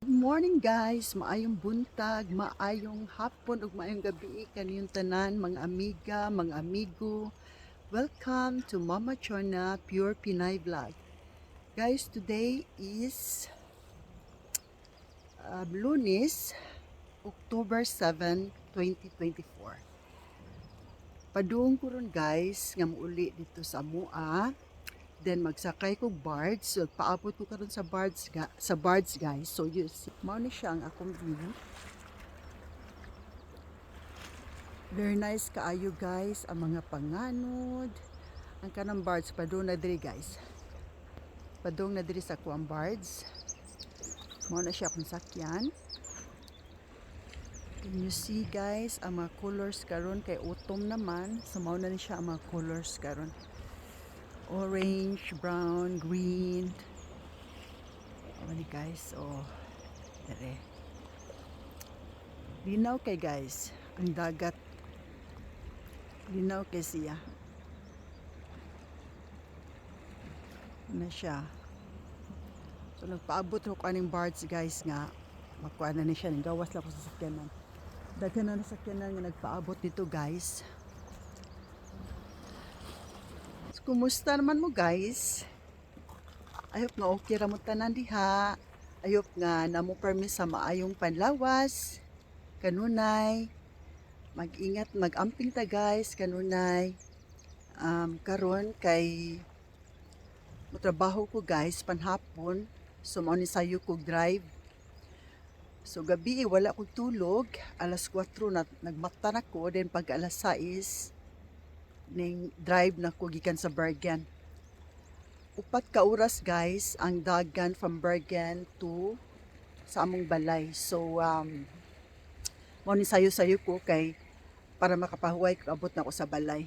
Good morning guys, maayong buntag, maayong hapon ug maayong gabi kaniyong tanan mga amiga, mga amigo. Welcome to Mama Chona Pure Pinay Vlog. Guys, today is uh, Lunes, October 7, 2024. Padung ko guys, nga muuli dito sa Mua. Then magsakay ko barge. So paabot ko karon sa barge ga, sa barge guys. So see, mao ni siya ang akong view. Very nice kaayo guys ang mga panganod. Ang kanang barge padung na diri guys. Padung na diri sa kuang barge. Mao na siya kung sakyan. Can you see guys ang mga colors karon kay autumn naman. So mao na ni siya ang mga colors karon orange, brown, green. Oh, ni guys, oh. Dere. Linaw kay guys, ang dagat. Linaw kay siya. Na siya. So nagpaabot ko kaning barge guys nga makuha na ni siya ng gawas lang ko sa sakyanan. Daghan na na sakyanan nga nagpaabot dito guys. So, Kumusta naman mo guys? Ayop nga okay ra mo tanan diha. Ayop nga namo permis sa maayong panlawas. Kanunay. Mag-ingat, mag-amping ta guys, kanunay. Um, karon kay trabaho ko guys panhapon. So mao ni sayo ko drive. So gabi wala ko tulog. Alas 4 na nagmata na ko. Then pag alas 6, ning drive na ko gikan sa Bergen. Upat ka oras guys ang dagan from Bergen to sa among balay. So um mo ni sayo-sayo ko kay para makapahuway ko abot na ko sa balay.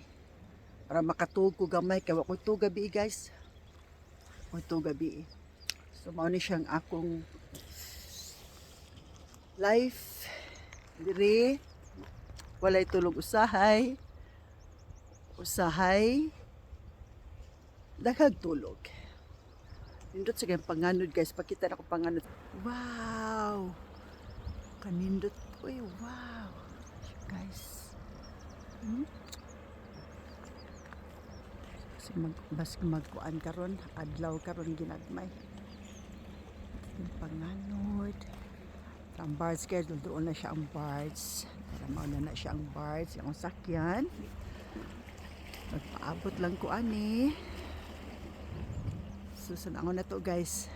Para makatug ko gamay kay wa ko to gabi guys. O to gabi. So mao ni siyang akong life diri walay tulog usahay usahay daghag tulog. Nindot sa kayong panganod guys. Pakita na ko panganod. Wow! Kanindot uy wow! Guys. Hmm? kasi mag bas magkuan karon adlaw karon ginagmay yung panganod. Ang barge guys doon na siya ang barge tama na na siya ang barge yung sakyan Nagpaabot lang ko ani. Susunod ako na to guys.